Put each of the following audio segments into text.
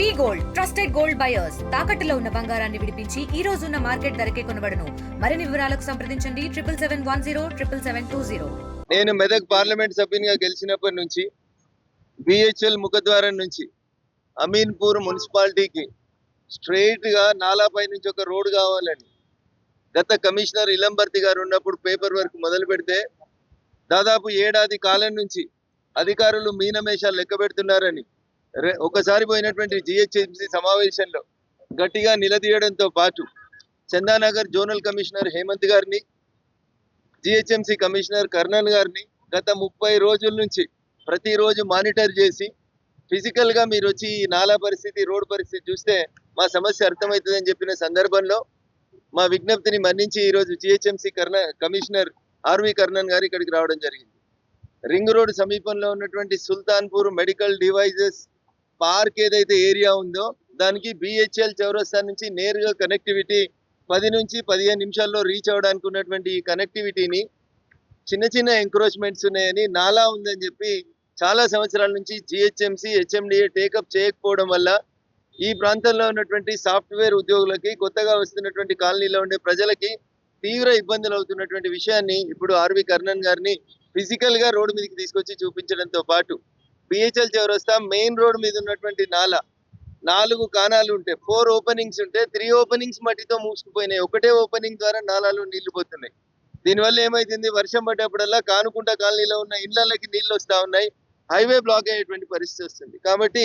V gold trusted gold buyers. తాకట్టులో ఉన్న బంగారాన్ని విడిపించి ఈ రోజు ఉన్న మార్కెట్ ధరకే కొనబడను. మరిన్ని వివరాలకు సంప్రదించండి. Triple seven one zero triple seven two zero. నేను మెదక్ పార్లమెంట్ సభ్యునిగా గెలిచినప్పటి నుంచి బిహెచ్ఎల్ ముఖద్వారం నుంచి అమీన్పూర్ మున్సిపాలిటీకి స్ట్రైట్గా నాలాపై నుంచి ఒక రోడ్ కావాలని గత కమిషనర్ ఇలంబర్తి గారు ఉన్నప్పుడు పేపర్ వర్క్ మొదలు పెడితే దాదాపు ఏడాది కాలం నుంచి అధికారులు మీనమేషాలు లెక్క పెడుతున్నారని ఒకసారి పోయినటువంటి జిహెచ్ఎంసీ సమావేశంలో గట్టిగా నిలదీయడంతో పాటు చందానగర్ జోనల్ కమిషనర్ హేమంత్ గారిని జిహెచ్ఎంసీ కమిషనర్ కర్నల్ గారిని గత ముప్పై రోజుల నుంచి ప్రతిరోజు మానిటర్ చేసి ఫిజికల్గా మీరు వచ్చి ఈ నాలా పరిస్థితి రోడ్ పరిస్థితి చూస్తే మా సమస్య అర్థమవుతుందని చెప్పిన సందర్భంలో మా విజ్ఞప్తిని మన్నించి ఈరోజు GHMC Karna commissioner RV Karnan గారు ఇక్కడికి రావడం జరిగింది. రింగ్ రోడ్ సమీపంలో ఉన్నటువంటి సుల్తాన్పూర్ మెడికల్ డివైజెస్ పార్క్ ఏదైతే ఏరియా ఉందో దానికి బిహెచ్ఎల్ చౌరస్తా నుంచి నేరుగా కనెక్టివిటీ పది నుంచి పదిహేను నిమిషాల్లో రీచ్ అవ్వడానికి ఉన్నటువంటి ఈ కనెక్టివిటీని చిన్న చిన్న ఎంక్రోచ్మెంట్స్ ఉన్నాయని నాలా ఉందని చెప్పి చాలా సంవత్సరాల నుంచి జిహెచ్ఎంసి హెచ్ఎండిఏ టేకప్ చేయకపోవడం వల్ల ఈ ప్రాంతంలో ఉన్నటువంటి సాఫ్ట్వేర్ ఉద్యోగులకి కొత్తగా వస్తున్నటువంటి కాలనీలో ఉండే ప్రజలకి తీవ్ర ఇబ్బందులు అవుతున్నటువంటి విషయాన్ని ఇప్పుడు ఆర్వి కర్ణన్ గారిని ఫిజికల్గా రోడ్డు మీదకి తీసుకొచ్చి చూపించడంతో పాటు బిహెచ్ఎల్ చౌరస్తా మెయిన్ రోడ్ మీద ఉన్నటువంటి నాలా. నాలుగు కానాలు ఉంటాయి ఫోర్ ఓపెనింగ్స్ ఉంటే త్రీ ఓపెనింగ్స్ మట్టితో మూసుకుపోయినాయి. ఒకటే ఓపెనింగ్ ద్వారా నాలాలు నీళ్ళు పోతున్నాయి. దీనివల్ల ఏమైతుంది? వర్షం పడ్డప్పుడల్లా కానుకుంట కాలనీలో ఉన్న ఇళ్ళకి నీళ్ళు వస్తా ఉన్నాయి. హైవే బ్లాక్ అయ్యేటువంటి పరిస్థితి వస్తుంది. కాబట్టి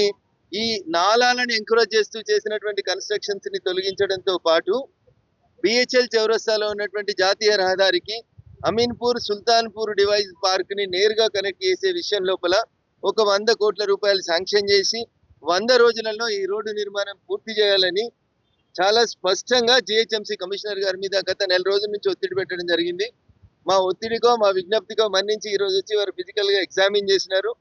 ఈ నాలాలను ఎంకరేజ్ చేస్తూ చేసినటువంటి కన్స్ట్రక్షన్స్ని తొలగించడంతో పాటు బిహెచ్ఎల్ చౌరస్తాలో ఉన్నటువంటి జాతీయ రహదారికి అమీన్పూర్ సుల్తాన్పూర్ డివైస్ పార్క్ని నేరుగా కనెక్ట్ చేసే విషయం లోపల ఒక వంద కోట్ల రూపాయలు శాంక్షన్ చేసి వంద రోజులలో ఈ రోడ్డు నిర్మాణం పూర్తి చేయాలని చాలా స్పష్టంగా జిహెచ్ఎంసీ కమిషనర్ గారి మీద గత నెల రోజుల నుంచి ఒత్తిడి పెట్టడం జరిగింది. మా ఒత్తిడికో మా విజ్ఞప్తికో మన్నించి ఈరోజు వచ్చి వారు ఫిజికల్గా ఎగ్జామిన్ చేసినారు.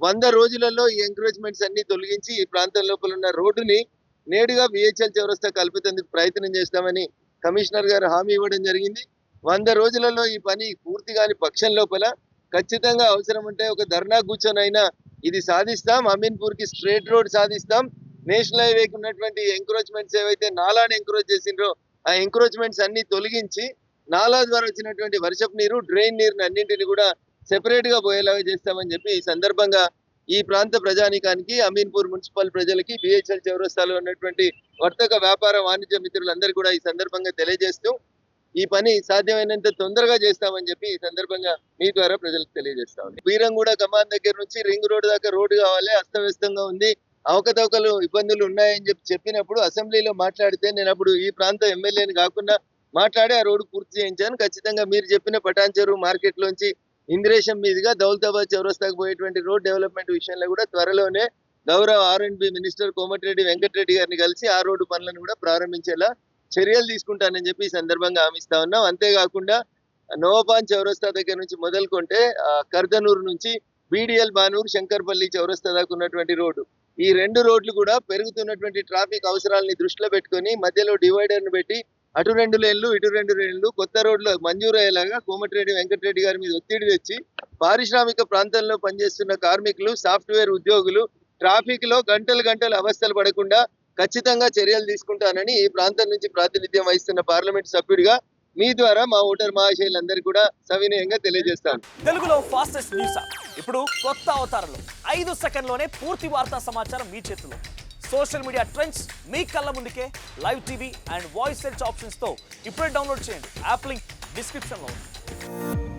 వంద రోజులలో ఈ ఎంకరేజ్మెంట్స్ అన్ని తొలగించి ఈ ప్రాంతం లోపల ఉన్న రోడ్డుని నేరుగా విహెచ్ఎల్ చౌరస్తా కల్పితేందుకు ప్రయత్నం చేస్తామని కమిషనర్ గారు హామీ ఇవ్వడం జరిగింది. వంద రోజులలో ఈ పని పూర్తి కాని పక్షం లోపల ఖచ్చితంగా అవసరం ఉంటే ఒక ధర్నా కూర్చొనైనా ఇది సాధిస్తాం. అమీన్పూర్కి స్ట్రేట్ రోడ్ సాధిస్తాం. నేషనల్ హైవేకి ఉన్నటువంటి ఎంక్రోచ్మెంట్స్ ఏవైతే నాలాని ఎంక్రోచ్ చేసిండ్రో ఆ ఎంక్రోచ్మెంట్స్ అన్ని తొలగించి నాలా ద్వారా వచ్చినటువంటి వర్షపు నీరు డ్రైన్ నీరుని అన్నింటిని కూడా సెపరేట్గా పోయేలాగా చేస్తామని చెప్పి ఈ సందర్భంగా ఈ ప్రాంత ప్రజానీకానికి అమీన్పూర్ మున్సిపల్ ప్రజలకి బిహెచ్ఎల్ చౌరస్తాలో ఉన్నటువంటి వర్తక వ్యాపార వాణిజ్య మిత్రులందరూ కూడా ఈ సందర్భంగా తెలియజేస్తూ ఈ పని సాధ్యమైనంత తొందరగా చేస్తామని చెప్పి ఈ సందర్భంగా మీ ద్వారా ప్రజలకు తెలియజేస్తా ఉంది బీరంగూడ కమాన్ దగ్గర నుంచి రింగ్ రోడ్ దాకా రోడ్డు కావాలి అస్తవ్యస్తంగా ఉంది అవకతవకలు ఇబ్బందులు ఉన్నాయని చెప్పి చెప్పినప్పుడు అసెంబ్లీలో మాట్లాడితే నేను అప్పుడు ఈ ప్రాంత ఎమ్మెల్యేని కాకుండా మాట్లాడి ఆ రోడ్డు పూర్తి చేయించాను. ఖచ్చితంగా మీరు చెప్పిన పటాన్ చెరువు మార్కెట్ లోంచి ఇంద్రేశం మీదుగా దౌలతాబాద్ చౌరస్తాకు పోయేటువంటి రోడ్ డెవలప్మెంట్ విషయంలో కూడా త్వరలోనే గౌరవ R and B minister Komatireddy Venkatareddy గారిని కలిసి ఆ రోడ్డు పనులను కూడా ప్రారంభించేలా చర్యలు తీసుకుంటానని చెప్పి ఈ సందర్భంగా హామీస్తా ఉన్నాం. అంతేకాకుండా నోవాపాన్ చౌరస్తా దగ్గర నుంచి మొదలుకుంటే కర్దనూరు నుంచి బీడిఎల్ బానూరు శంకర్పల్లి చౌరస్తా దాకా ఉన్నటువంటి రోడ్డు. ఈ రెండు రోడ్లు కూడా పెరుగుతున్నటువంటి ట్రాఫిక్ అవసరాలని దృష్టిలో పెట్టుకొని మధ్యలో డివైడర్ను పెట్టి అటు రెండు లేన్లు ఇటు రెండు లేన్లు కొత్త రోడ్లు మంజూరు అయ్యేలాగా కోమటిరెడ్డి వెంకటరెడ్డి గారి మీద ఒత్తిడి తెచ్చి పారిశ్రామిక ప్రాంతంలో పనిచేస్తున్న కార్మికులు సాఫ్ట్వేర్ ఉద్యోగులు ట్రాఫిక్లో గంటలు గంటలు అవస్థలు పడకుండా ఖచ్చితంగా చర్యలు తీసుకుంటానని ఈ ప్రాంతం నుంచి ప్రాతినిధ్యం వహిస్తున్న పార్లమెంట్ సభ్యుడిగా మీ ద్వారా మా ఓటర్ మహాశైలందరికీ కూడా సవినయంగా తెలియజేస్తాను. తెలుగులో ఫాస్టెస్ట్ న్యూస్ ఇప్పుడు కొత్త అవతారంలో. ఐదు సెకండ్లోనే పూర్తి వార్తా సమాచారం మీ చేతిలో. సోషల్ మీడియా ట్రెండ్స్ మీ కళ్ళ ముందుకే. Live TV and voice search ఆప్షన్స్తో ఇప్పుడే డౌన్లోడ్ చేయండి. యాప్ లింక్ డిస్క్రిప్షన్లో ఉంది.